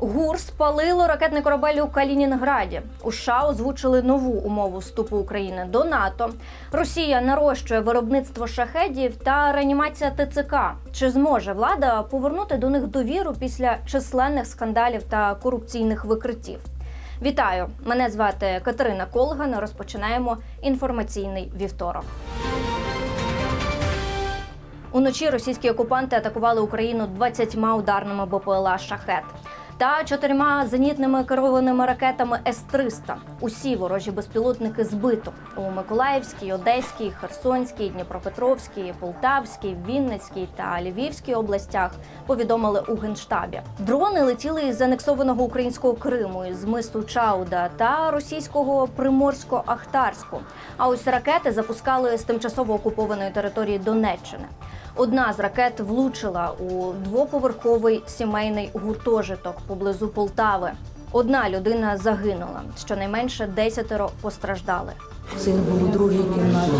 ГУР спалило ракетний корабель у Калінінграді. У США озвучили нову умову вступу України до НАТО. Росія нарощує виробництво шахедів та реанімація ТЦК. Чи зможе влада повернути до них довіру після численних скандалів та корупційних викриттів? Вітаю! Мене звати Катерина Колган. Розпочинаємо інформаційний вівторок. Уночі російські окупанти атакували Україну 20 ударними БПЛА «Шахет» та чотирма зенітними керованими ракетами С-300. Усі ворожі безпілотники збито у Миколаївській, Одеській, Херсонській, Дніпропетровській, Полтавській, Вінницькій та Львівській областях. Повідомили у генштабі. Дрони летіли із анексованого українського Криму, із мису Чауда та російського Приморсько-Ахтарську. А ось ракети запускали з тимчасово окупованої території Донеччини. Одна з ракет влучила у двоповерховий сімейний гуртожиток поблизу Полтави. Одна людина загинула, щонайменше десятеро постраждали. Син був у другій кімнаті.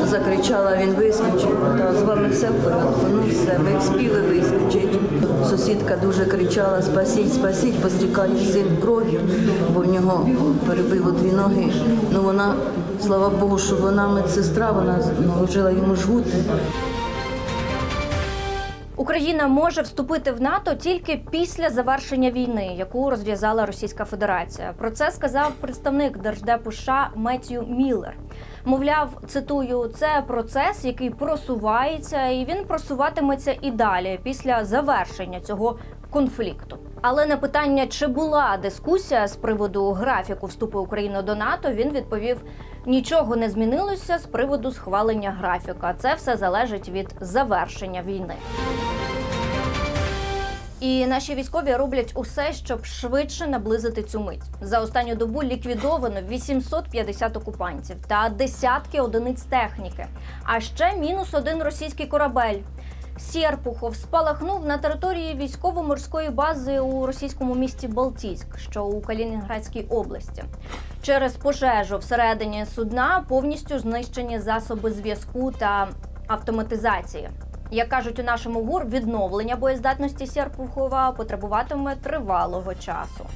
Я закричала, він вискочив. Та з вами все в порядку. Ну все, ми вспіли вискочити. Сусідка дуже кричала: спасіть, спасіть, постікає син кров'ю, бо в нього перебило дві ноги. Ну вона, слава Богу, що вона медсестра, вона наложила йому жгути. Україна може вступити в НАТО тільки після завершення війни, яку розв'язала Російська Федерація. Про це сказав представник держдепу США Меттью Міллер. Мовляв, цитую, це процес, який просувається, і він просуватиметься і далі після завершення цього конфлікту. Але на питання, чи була дискусія з приводу графіку вступу України до НАТО, він відповів: нічого не змінилося з приводу схвалення графіка. Це все залежить від завершення війни. І наші військові роблять усе, щоб швидше наблизити цю мить. За останню добу ліквідовано 850 окупантів та десятки одиниць техніки. А ще мінус один російський корабель. Сєрпухов спалахнув на території військово-морської бази у російському місті Балтійськ, що у Калінінградській області. Через пожежу всередині судна повністю знищені засоби зв'язку та автоматизації. Як кажуть у нашому ГУР, відновлення боєздатності Сєрпухова потребуватиме тривалого часу.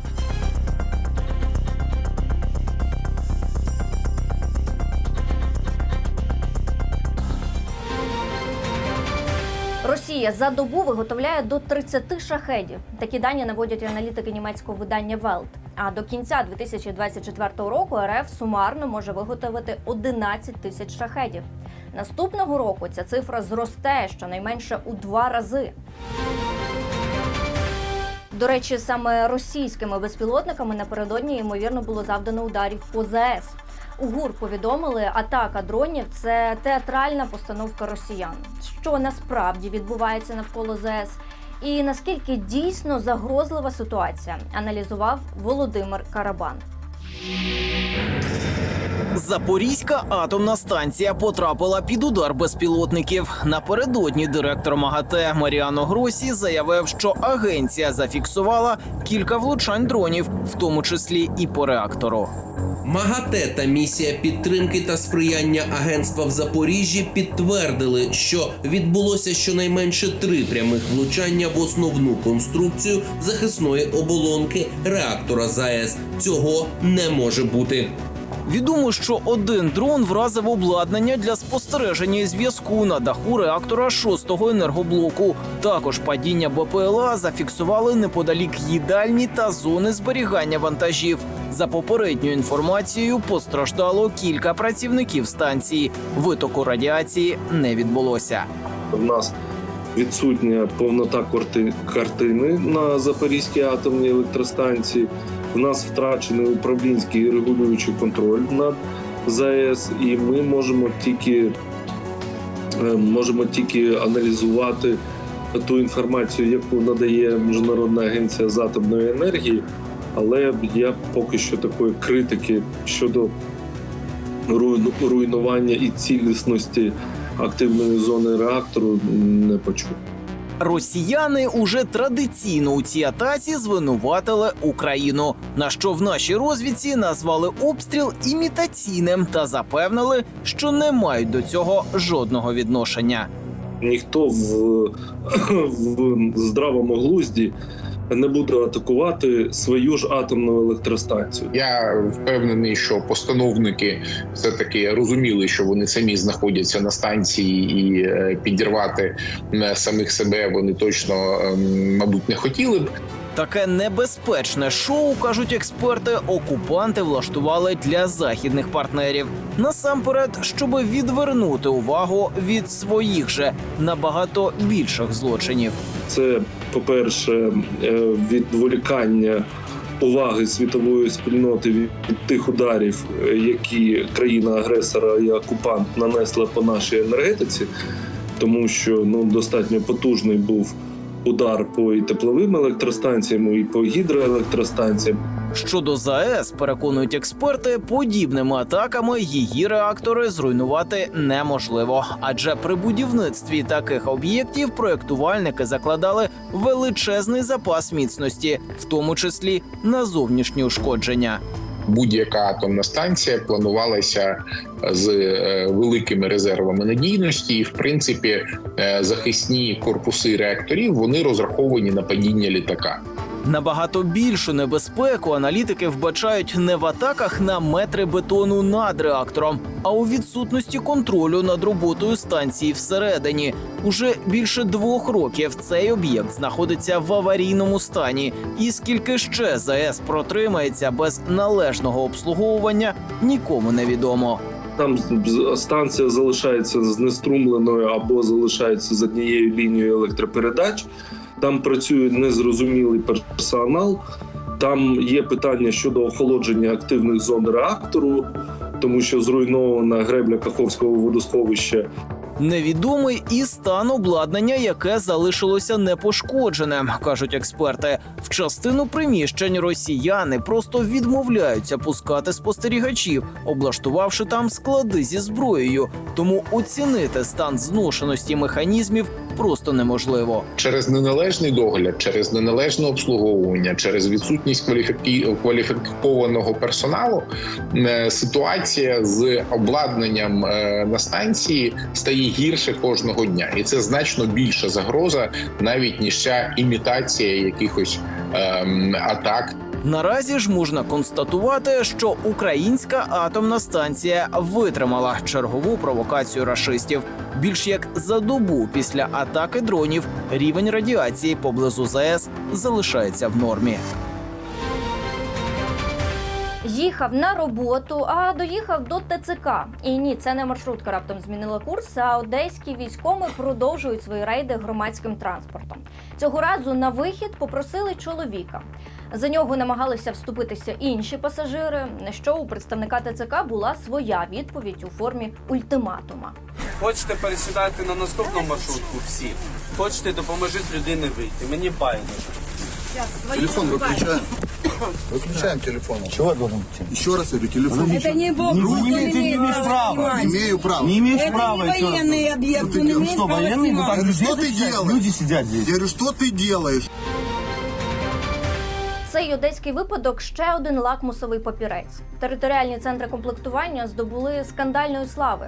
Росія за добу виготовляє до 30 шахедів. Такі дані наводять аналітики німецького видання Welt. А до кінця 2024 року РФ сумарно може виготовити 11 тисяч шахедів. Наступного року ця цифра зросте щонайменше у два рази. До речі, саме російськими безпілотниками напередодні ймовірно було завдано ударів по ЗАЕС. У ГУР повідомили, атака дронів це театральна постановка росіян. Що насправді відбувається навколо ЗАЕС, і наскільки дійсно загрозлива ситуація, аналізував Володимир Карабан. Запорізька атомна станція потрапила під удар безпілотників. Напередодні директор МАГАТЕ Маріано Гросі заявив, що агенція зафіксувала кілька влучань дронів, в тому числі і по реактору. МАГАТЕ та місія підтримки та сприяння агентства в Запоріжжі підтвердили, що відбулося щонайменше три прямих влучання в основну конструкцію захисної оболонки реактора ЗАЕС. Цього не може бути. Відомо, що один дрон вразив обладнання для спостереження і зв'язку на даху реактора шостого енергоблоку. Також падіння БПЛА зафіксували неподалік їдальні та зони зберігання вантажів. За попередньою інформацією, постраждало кілька працівників станції. Витоку радіації не відбулося. В нас відсутня повнота картини на Запорізькій атомній електростанції. В нас втрачений управлінський регулюючий контроль над ЗАЕС, і ми можемо тільки, е, можемо тільки аналізувати ту інформацію, яку надає Міжнародна агенція з атомної енергії. Але я поки що такої критики щодо руйнування і цілісності активної зони реактору не почув. Росіяни уже традиційно у цій атаці звинуватили Україну, на що в нашій розвідці назвали обстріл імітаційним та запевнили, що не мають до цього жодного відношення. Ніхто в, в здравому глузді не буде атакувати свою ж атомну електростанцію. Я впевнений, що постановники все таки розуміли, що вони самі знаходяться на станції, і е, підірвати самих себе вони точно, ем, мабуть, не хотіли б. Таке небезпечне шоу, кажуть експерти, окупанти влаштували для західних партнерів. Насамперед, щоб відвернути увагу від своїх же набагато більших злочинів. Це, по-перше, е, відволікання уваги світової спільноти від тих ударів, е, які країна-агресора і окупант нанесла по нашій енергетиці, тому що ну достатньо потужний був удар по і тепловим електростанціям, і по гідроелектростанціям. Щодо ЗАЕС, переконують експерти, подібними атаками її реактори зруйнувати неможливо. Адже при будівництві таких об'єктів проєктувальники закладали величезний запас міцності, в тому числі на зовнішні ушкодження. Будь-яка атомна станція планувалася з е, великими резервами надійності, і в принципі е, захисні корпуси реакторів вони розраховані на падіння літака. Набагато більшу небезпеку аналітики вбачають не в атаках на метри бетону над реактором, а у відсутності контролю над роботою станції всередині. Уже більше двох років цей об'єкт знаходиться в аварійному стані. І скільки ще ЗАЕС протримається без належного обслуговування, нікому не відомо. Там станція залишається знеструмленою або залишається з однією лінією електропередач. Там працює незрозумілий персонал. Там є питання щодо охолодження активних зон реактору, тому що зруйнована гребля Каховського водосховища. Невідомий і стан обладнання, яке залишилося непошкодженим, кажуть експерти. В частину приміщень росіяни просто відмовляються пускати спостерігачів, облаштувавши там склади зі зброєю. Тому оцінити стан зношеності механізмів просто неможливо. через неналежний догляд, через неналежне обслуговування, через відсутність кваліфікованого персоналу, е, ситуація з обладнанням е, на станції стає гірше кожного дня, і це значно більша загроза, навіть ніж ця імітація якихось ем, атак Наразі ж можна констатувати, що українська атомна станція витримала чергову провокацію рашистів. Більш як за добу після атаки дронів рівень радіації поблизу ЗАЕС залишається в нормі. Їхав на роботу, а доїхав до ТЦК. І ні, це не маршрутка раптом змінила курс. А одеські військові продовжують свої рейди громадським транспортом. Цього разу на вихід попросили чоловіка. За нього намагалися вступитися інші пасажири. На що у представника ТЦК була своя відповідь у формі ультиматума. Хочете пересідати на наступну маршрутку всі. Хочете допоможіть людині вийти. Мені байдуже. Телефон выключаем. Выключаем телефон. Чего я должен Еще раз я говорю, телефон. Это не бог, Не он имеете- имеет не имеешь право права. снимать. Имею право. Не имеешь права, Это не военный объект, он имеет что, право военный? снимать. Я говорю, что ты делаешь? Люди сидят здесь. Я говорю, что ты делаешь? Цей одеський випадок ще один лакмусовий папірець. Територіальні центри комплектування здобули скандальної слави.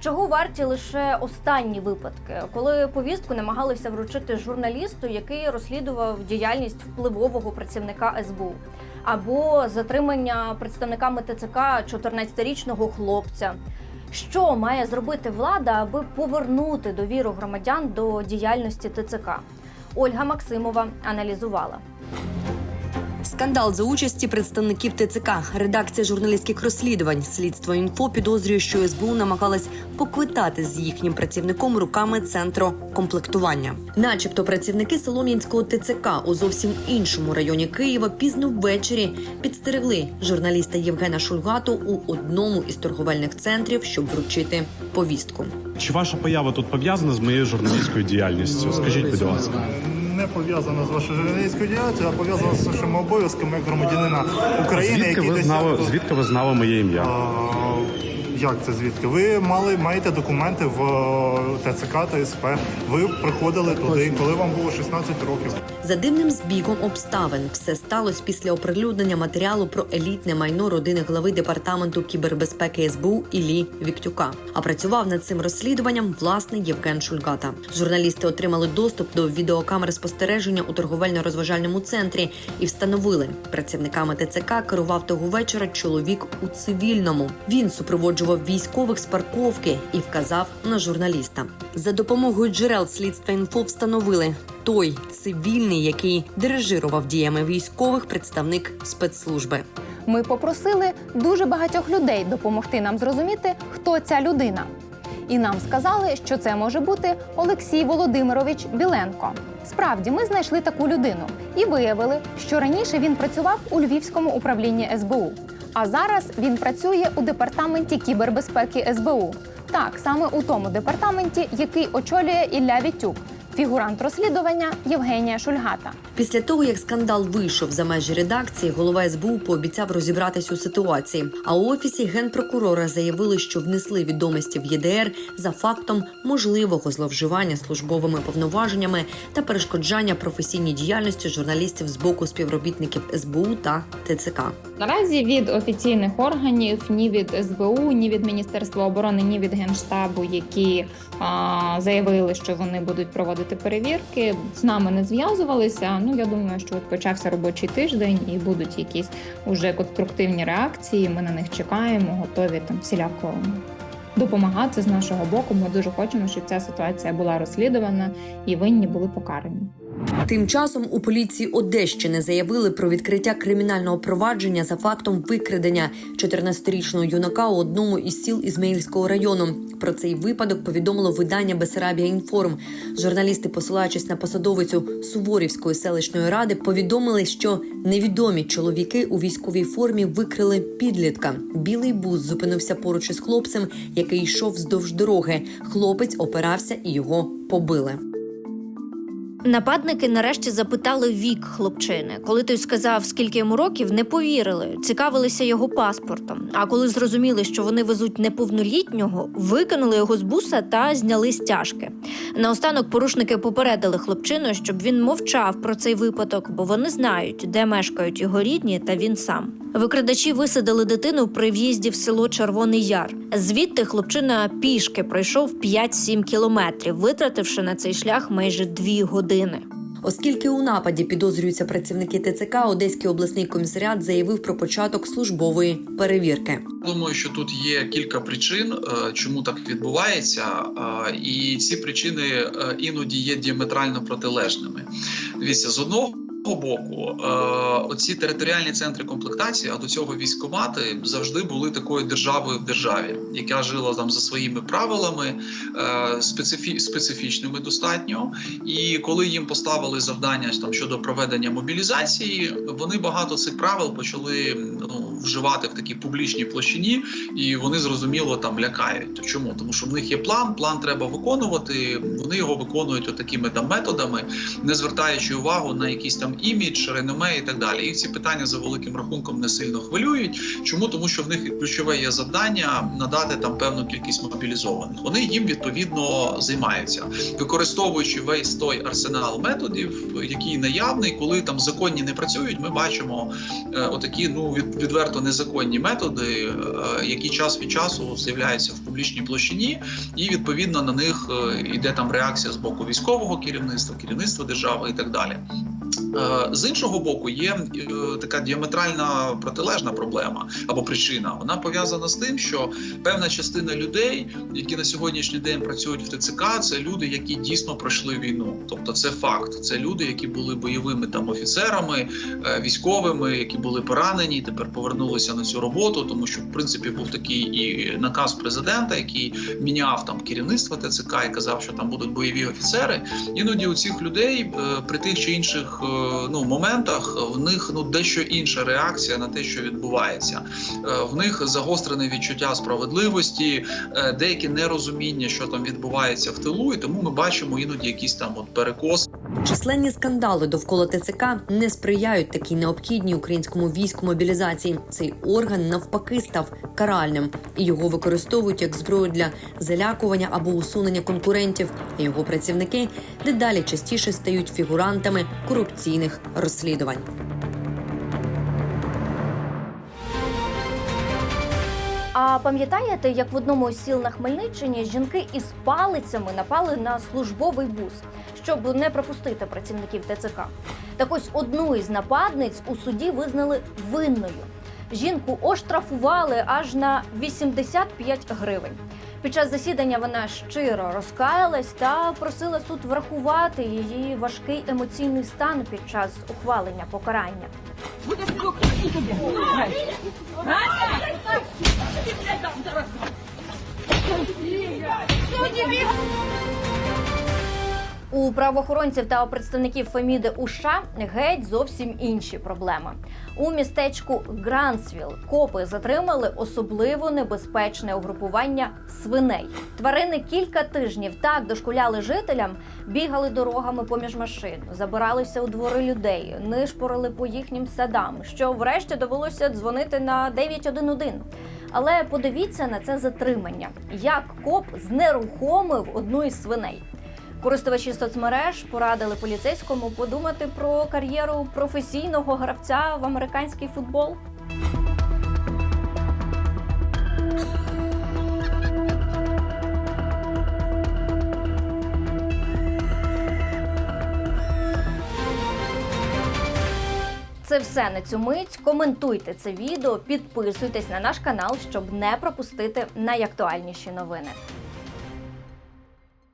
Чого варті лише останні випадки, коли повістку намагалися вручити журналісту, який розслідував діяльність впливового працівника СБУ, або затримання представниками ТЦК 14-річного хлопця. Що має зробити влада, аби повернути довіру громадян до діяльності ТЦК? Ольга Максимова аналізувала. Скандал за участі представників ТЦК. Редакція журналістських розслідувань. Слідство інфо підозрює, що СБУ намагалась поквитати з їхнім працівником руками центру комплектування. Начебто працівники Солом'янського ТЦК у зовсім іншому районі Києва пізно ввечері підстерегли журналіста Євгена Шульгату у одному із торговельних центрів, щоб вручити повістку. Чи ваша поява тут пов'язана з моєю журналістською діяльністю? Скажіть, будь ласка. Не пов'язано з вашою журналістською діяльністю, а пов'язано з вашими обов'язками як громадянина України, Звідки який ви знали, досяг- звідки ви знали моє ім'я? А, Як це звідки? Ви мали маєте документи в е, ТЦК та СП. Ви приходили туди, коли вам було 16 років. За дивним збігом обставин все сталося після оприлюднення матеріалу про елітне майно родини глави департаменту кібербезпеки СБУ Іллі Віктюка. А працював над цим розслідуванням власне Євген Шульгата. Журналісти отримали доступ до відеокамер спостереження у торговельно-розважальному центрі і встановили працівниками ТЦК керував того вечора чоловік у цивільному. Він супроводжував військових з парковки і вказав на журналіста. За допомогою джерел слідства інфо встановили той цивільний, який дирижирував діями військових, представник спецслужби. Ми попросили дуже багатьох людей допомогти нам зрозуміти, хто ця людина. І нам сказали, що це може бути Олексій Володимирович Біленко. Справді, ми знайшли таку людину і виявили, що раніше він працював у Львівському управлінні СБУ. А зараз він працює у департаменті кібербезпеки СБУ. Так, саме у тому департаменті, який очолює Ілля Вітюк, фігурант розслідування Євгенія Шульгата. Після того, як скандал вийшов за межі редакції, голова СБУ пообіцяв розібратись у ситуації. А у офісі генпрокурора заявили, що внесли відомості в ЄДР за фактом можливого зловживання службовими повноваженнями та перешкоджання професійній діяльності журналістів з боку співробітників СБУ та ТЦК. Наразі від офіційних органів ні від СБУ, ні від Міністерства оборони, ні від Генштабу, які заявили, що вони будуть проводити перевірки, з нами не зв'язувалися. Ну я думаю, що от почався робочий тиждень і будуть якісь уже конструктивні реакції. Ми на них чекаємо, готові там всіляко. Допомагати з нашого боку. Ми дуже хочемо, щоб ця ситуація була розслідувана і винні були покарані. Тим часом у поліції Одещини заявили про відкриття кримінального провадження за фактом викрадення 14-річного юнака у одному із сіл Ізмаїльського району. Про цей випадок повідомило видання Бесарабія Інформ. Журналісти, посилаючись на посадовицю Суворівської селищної ради, повідомили, що невідомі чоловіки у військовій формі викрили підлітка. Білий бус зупинився поруч із хлопцем, який йшов вздовж дороги. Хлопець опирався і його побили. Нападники нарешті запитали вік хлопчини. Коли той сказав, скільки йому років, не повірили, цікавилися його паспортом. А коли зрозуміли, що вони везуть неповнолітнього, викинули його з буса та зняли стяжки. Наостанок порушники попередили хлопчину, щоб він мовчав про цей випадок, бо вони знають, де мешкають його рідні та він сам. Викрадачі висадили дитину при в'їзді в село Червоний Яр. Звідти хлопчина пішки пройшов 5-7 кілометрів, витративши на цей шлях майже дві години. Оскільки у нападі підозрюються працівники ТЦК, Одеський обласний комісаріат заявив про початок службової перевірки. Думаю, що тут є кілька причин, е, чому так відбувається, е, і ці причини е, іноді є діаметрально протилежними. Дивіться, з одного боку, е, оці територіальні центри комплектації, а до цього військкомати завжди були такою державою в державі, яка жила там за своїми правилами, е, специфі, специфічними достатньо. І коли їм поставили завдання там щодо проведення мобілізації, вони багато цих правил почали ну, вживати в такій публічній площині, і вони зрозуміло там лякають. Чому? Тому що в них є план, план треба виконувати. Вони його виконують отакими там методами, не звертаючи увагу на якісь там імідж, реноме і так далі. Їх ці питання за великим рахунком не сильно хвилюють. Чому? Тому що в них ключове є завдання надати там певну кількість мобілізованих. Вони їм відповідно займаються, використовуючи весь той арсенал методів, який наявний, коли там законні не працюють. Ми бачимо е, отакі ну від, відверто незаконні методи, е, які час від часу з'являються в публічній площині, і відповідно на них е, йде там реакція з боку військового керівництва, керівництва держави і так далі. Е, З іншого боку, є е, така діаметральна протилежна проблема або причина. Вона пов'язана з тим, що певна частина людей, які на сьогоднішній день працюють в ТЦК, це люди, які дійсно пройшли війну. Тобто, це факт. Це люди, які були бойовими там офіцерами, е, військовими, які були поранені, тепер повернулися на цю роботу, тому що в принципі був такий і наказ президента, який міняв там керівництво ТЦК і казав, що там будуть бойові офіцери. Іноді у цих людей при тих чи інших ну моментах в них ну дещо інша реакція на те, що відбувається. Е, В них загострене відчуття справедливості, е, деяке нерозуміння, що там відбувається в тилу, і тому ми бачимо іноді якісь там от перекоси. Численні скандали довкола ТЦК не сприяють такій необхідній українському війську мобілізації. Цей орган навпаки став каральним і його використовують як зброю для залякування або усунення конкурентів. Його працівники дедалі частіше стають фігурантами корупційних розслідувань. А пам'ятаєте, як в одному із сіл на Хмельниччині жінки із палицями напали на службовий бус, щоб не пропустити працівників ТЦК? Так ось одну із нападниць у суді визнали винною. Жінку оштрафували аж на 85 гривень. Під час засідання вона щиро розкаялась та просила суд врахувати її важкий емоційний стан під час ухвалення покарання. У правоохоронців та у представників Феміди у США геть зовсім інші проблеми. У містечку Грансвіл копи затримали особливо небезпечне угрупування свиней. Тварини кілька тижнів так дошкуляли жителям, бігали дорогами поміж машин, забиралися у двори людей, нишпорили по їхнім садам, що врешті довелося дзвонити на 911. Але подивіться на це затримання, як коп знерухомив одну із свиней. Користувачі соцмереж порадили поліцейському подумати про кар'єру професійного гравця в американський футбол. Це все на цю мить. Коментуйте це відео, підписуйтесь на наш канал, щоб не пропустити найактуальніші новини.